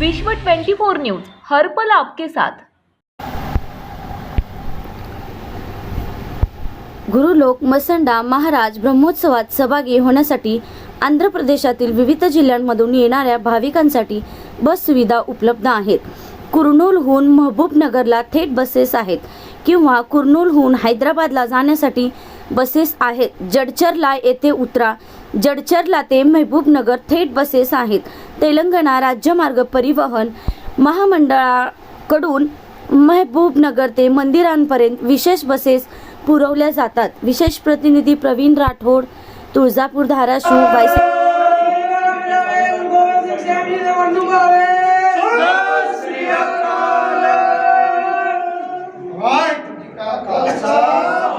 विश्व 24 न्यूज हर पल आपके साथ. गुरुलोक मसंडा महाराज ब्रह्मोत्सवात सहभागी होण्यासाठी आंध्र प्रदेशातील विविध जिल्ह्यांमधून येणाऱ्या भाविकांसाठी बस सुविधा उपलब्ध आहेत. कुर्नूलहून महबूबनगरला थेट बसेस आहेत किंवा कुर्नूलहून हैदराबादला जाण्यासाठी बसेस आहेत. जडचरला येथे उतरा जडचरला ते महबूबनगर थेट बसेस आहेत. तेलंगणा राज्यमार्ग परिवहन महामंडळाकडून महबूबनगर ते मंदिरांपर्यंत विशेष बसेस पुरवल्या जातात विशेष प्रतिनिधी प्रवीण राठोड तुळजापूर धाराशिव वायस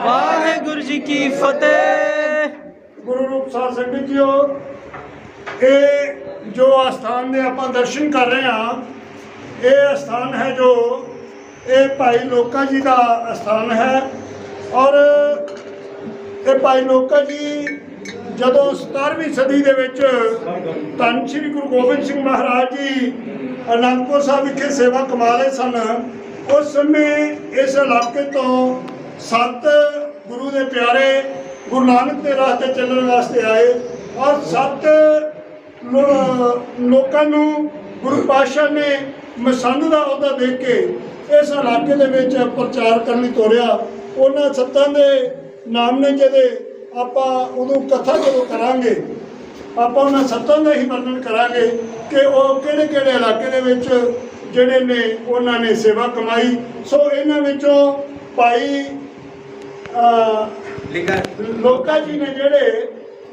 ਵਾਹਿਗੁਰੂ ਜੀ ਕੀ ਫਤਿਹ ਗੁਰੂ ਰੂਪ ਸਾਧ ਸੰਗਤ ਜੀਓ ਇਹ ਜੋ ਅਸਥਾਨ ਦੇ ਆਪਾਂ ਦਰਸ਼ਨ ਕਰ ਰਹੇ ਹਾਂ, ਇਹ ਅਸਥਾਨ ਹੈ ਜੋ ਇਹ ਭਾਈ ਲੋਕਾ ਜੀ ਦਾ ਅਸਥਾਨ ਹੈ ਔਰ ਇਹ ਭਾਈ ਲੋਕਾ ਜੀ ਜਦੋਂ 17ਵੀਂ ਸਦੀ ਦੇ ਵਿੱਚ ਧੰਨ ਸ਼੍ਰੀ ਗੁਰੂ ਗੋਬਿੰਦ ਸਿੰਘ ਮਹਾਰਾਜ ਜੀ ਅਨੰਦਪੁਰ ਸਾਹਿਬ ਵਿਖੇ ਸੇਵਾ ਕਮਾ ਰਹੇ ਸਨ, ਉਸ ਸਮੇਂ ਇਸ ਇਲਾਕੇ ਤੋਂ ਸੱਤ ਗੁਰੂ ਦੇ ਪਿਆਰੇ ਗੁਰੂ ਨਾਨਕ ਦੇ ਰਾਹ ਤੇ ਚੱਲਣ ਵਾਸਤੇ ਆਏ ਔਰ ਸੱਤ ਲੋਕਾਂ ਨੂੰ ਗੁਰੂ ਪਾਤਸ਼ਾਹ ਨੇ ਮਸੰਦ ਦਾ ਅਹੁਦਾ ਦੇ ਕੇ ਇਸ ਇਲਾਕੇ ਦੇ ਵਿੱਚ ਪ੍ਰਚਾਰ ਕਰਨ ਲਈ ਤੋਰਿਆ। ਉਹਨਾਂ ਸੱਤਾਂ ਦੇ ਨਾਮ ਨੇ ਜਿਹਦੇ ਆਪਾਂ ਉਦੋਂ ਕਥਾ ਜਦੋਂ ਕਰਾਂਗੇ ਆਪਾਂ ਉਹਨਾਂ ਸੱਤਾਂ ਦਾ ਹੀ ਵਰਣਨ ਕਰਾਂਗੇ ਕਿ ਉਹ ਕਿਹੜੇ ਕਿਹੜੇ ਇਲਾਕੇ ਦੇ ਵਿੱਚ ਜਿਹੜੇ ਨੇ ਉਹਨਾਂ ਨੇ ਸੇਵਾ ਕਮਾਈ। ਸੋ ਇਹਨਾਂ ਵਿੱਚੋਂ ਭਾਈ ਲੋਕਾਂ ਜੀ ਨੇ ਜਿਹੜੇ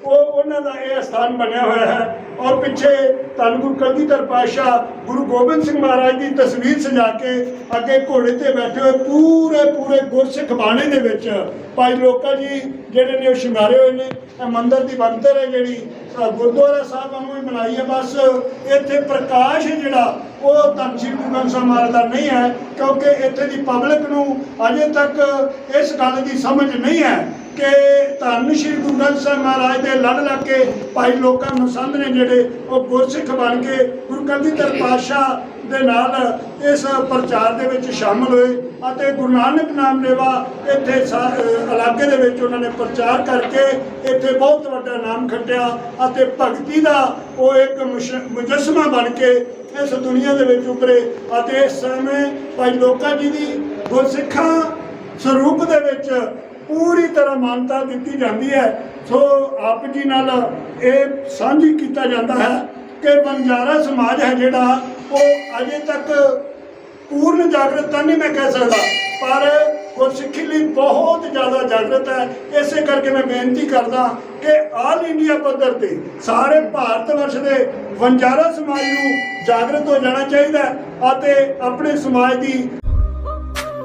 ਉਹ ਉਹਨਾਂ ਦਾ ਇਹ ਸਥਾਨ ਬਣਿਆ ਹੋਇਆ ਹੈ। ਔਰ ਪਿੱਛੇ ਧੰਨ ਗੁਰੂ ਕਲਗੀਧਰ ਪਾਤਸ਼ਾਹ ਗੁਰੂ ਗੋਬਿੰਦ ਸਿੰਘ ਮਹਾਰਾਜ ਦੀ ਤਸਵੀਰ ਸਜਾ ਕੇ ਅੱਗੇ ਘੋੜੇ ਤੇ ਬੈਠੇ ਹੋਏ ਪੂਰੇ ਪੂਰੇ ਗੁਰਸਿੱਖ ਬਾਣੇ ਦੇ ਵਿੱਚ ਭਾਈ ਲੋਕਾਂ ਜੀ ਜਿਹੜੇ ਨੇ ਉਹ ਸ਼ਿੰਗਾਰੇ ਹੋਏ ਨੇ। ਇਹ ਮੰਦਿਰ ਦੀ ਬੰਤਰ ਹੈ ਜਿਹੜੀ। ਗੁਰਦੁਆਰਾ ਸਾਹਿਬ ਵਾਂਗੂ ਹੀ ਬਣਾਈ ਹੈ। ਬਸ ਇੱਥੇ ਪ੍ਰਕਾਸ਼ ਜਿਹੜਾ, ਉਹ ਧੰਨ ਸ਼੍ਰੀ ਗੁਰੂ ਗ੍ਰੰਥ ਸਾਹਿਬ ਮਹਾਰਾਜ ਦਾ ਨਹੀਂ ਹੈ, ਕਿਉਂਕਿ ਇੱਥੇ ਦੀ ਪਬਲਿਕ ਨੂੰ ਅਜੇ ਤੱਕ ਇਸ ਗੱਲ ਦੀ ਸਮਝ ਨਹੀਂ ਹੈ ਕਿ ਧੰਨ ਸ਼੍ਰੀ ਗੁਰੂ ਗ੍ਰੰਥ ਸਾਹਿਬ ਮਹਾਰਾਜ ਦੇ ਲੜ ਲੱਗ ਕੇ ਭਾਈ ਲੋਕਾਂ ਨੂੰ ਸੰਧ ਨੇ ਜਿਹੜੇ ਉਹ ਗੁਰਸਿੱਖ ਬਣ ਕੇ ਗੁਰੂ ਕਲਗੀਧਰ ਪਾਤਸ਼ਾਹ ਦੇ ਨਾਲ ਇਸ ਪ੍ਰਚਾਰ ਦੇ ਵਿੱਚ ਸ਼ਾਮਲ ਹੋਏ ਅਤੇ ਗੁਰੂ ਨਾਨਕ ਨਾਮ ਲੇਵਾ ਇੱਥੇ ਸਾ- ਇਲਾਕੇ ਦੇ ਵਿੱਚ ਉਹਨਾਂ ਨੇ ਪ੍ਰਚਾਰ ਕਰਕੇ ਇੱਥੇ ਬਹੁਤ ਵੱਡਾ ਨਾਮ ਖੱਟਿਆ ਅਤੇ ਭਗਤੀ ਦਾ ਉਹ ਇੱਕ ਮੁਸ਼- ਮੁਜੱਸਮਾ ਬਣ ਕੇ ਇਸ ਦੁਨੀਆ ਦੇ ਵਿੱਚ ਉਭਰੇ ਅਤੇ ਇਸ ਸਮੇਂ ਭਾਈ ਲੋਕਾਂ ਜੀ ਦੀ ਗੁਰਸਿੱਖਾਂ ਸਰੂਪ ਦੇ ਵਿੱਚ ਪੂਰੀ ਤਰ੍ਹਾਂ ਮਾਨਤਾ ਦਿੱਤੀ ਜਾਂਦੀ ਹੈ। ਸੋ ਆਪ ਜੀ ਨਾਲ ਇਹ ਸਾਂਝੀ ਕੀਤਾ ਜਾਂਦਾ ਹੈ ਕਿ ਬੰਜਾਰਾ ਸਮਾਜ ਹੈ ਜਿਹੜਾ, ਉਹ ਅਜੇ ਤੱਕ ਪੂਰਨ ਜਾਗਰਤ ਤਾਂ ਨਹੀਂ ਮੈਂ ਕਹਿ ਸਕਦਾ, ਪਰ ਗੁਰਸਿੱਖੀ ਲਈ ਬਹੁਤ ਜ਼ਿਆਦਾ ਜਾਗਰਤ ਹੈ। ਇਸੇ ਕਰਕੇ ਮੈਂ ਬੇਨਤੀ ਕਰਦਾ ਕਿ ਆਲ ਇੰਡੀਆ ਪੱਧਰ ਤੇ ਸਾਰੇ ਭਾਰਤ ਵਰਸ਼ ਦੇ ਵੰਜਾਰਾ ਸਮਾਜ ਨੂੰ ਜਾਗਰਤ ਹੋ ਜਾਣਾ ਚਾਹੀਦਾ ਅਤੇ ਆਪਣੇ ਸਮਾਜ ਦੀ